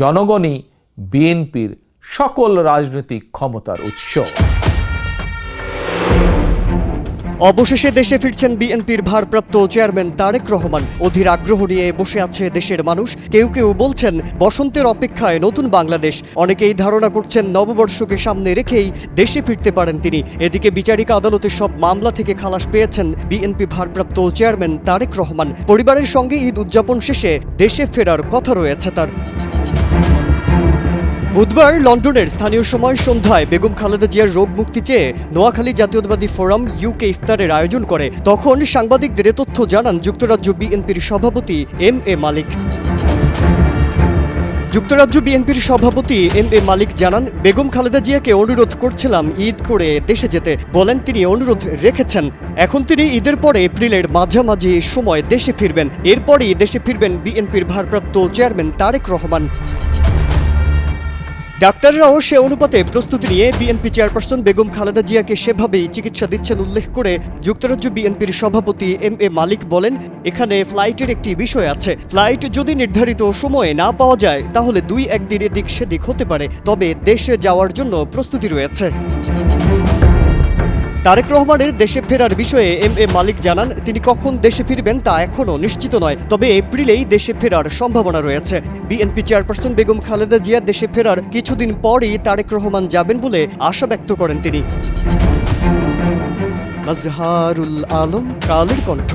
জনগণই বিএনপির সকল রাজনৈতিক ক্ষমতার উৎস। অবশেষে দেশে ফিরছেন বিএনপির ভারপ্রাপ্ত চেয়ারম্যান তারেক রহমান। অধীর আগ্রহ নিয়ে বসে আছে দেশের মানুষ। কেউ কেউ বলছেন, বসন্তের অপেক্ষায় নতুন বাংলাদেশ। অনেকেই ধারণা করছেন, নববর্ষকে সামনে রেখেই দেশে ফিরতে পারেন তিনি। এদিকে বিচারিক আদালতে সব মামলা থেকে খালাস পেয়েছেন বিএনপি ভারপ্রাপ্ত চেয়ারম্যান তারেক রহমান। পরিবারের সঙ্গে ঈদ উদযাপন শেষে দেশে ফেরার কথা রয়েছে তার। বুধবার লন্ডনের স্থানীয় সময় সন্ধ্যায় বেগম খালেদা জিয়ার রোগ মুক্তি চেয়ে নোয়াখালী জাতীয়তাবাদী ফোরাম ইউকে ইফতারের আয়োজন করে। তখন সাংবাদিকদের তথ্য জানান যুক্তরাজ্য বিএনপির সভাপতি এম এ মালিক। যুক্তরাজ্য বিএনপির সভাপতি এম এ মালিক জানান, বেগম খালেদা জিয়াকে অনুরোধ করছিলাম ঈদ করে দেশে যেতে। বলেন, তিনি অনুরোধ রেখেছেন। এখন তিনি ঈদের পরে এপ্রিলের মাঝামাঝি সময় দেশে ফিরবেন। এরপরই দেশে ফিরবেন বিএনপির ভারপ্রাপ্ত চেয়ারম্যান তারেক রহমান। ডাক্তাররাও সে অনুপাতে প্রস্তুতি নিয়ে বিএনপি চেয়ারপারসন বেগম খালেদা জিয়াকে সেভাবেই চিকিৎসা দিচ্ছেন উল্লেখ করে যুক্তরাজ্য বিএনপির সভাপতি এম এ মালিক বলেন, এখানে ফ্লাইটের একটি বিষয় আছে। ফ্লাইট যদি নির্ধারিত সময়ে না পাওয়া যায়, তাহলে দুই একদিন এদিক সেদিক হতে পারে। তবে দেশে যাওয়ার জন্য প্রস্তুতি রয়েছে। তারেক রহমানের দেশে ফেরার বিষয়ে এম এ মালিক জানান, তিনি কখন দেশে ফিরবেন তা এখনও নিশ্চিত নয়, তবে এপ্রিলেই দেশে ফেরার সম্ভাবনা রয়েছে। বিএনপি চেয়ারপারসন বেগম খালেদা জিয়া দেশে ফেরার কিছুদিন পরই তারেক রহমান যাবেন বলে আশা ব্যক্ত করেন তিনি। মাজহারুল আলম, কালের কণ্ঠ।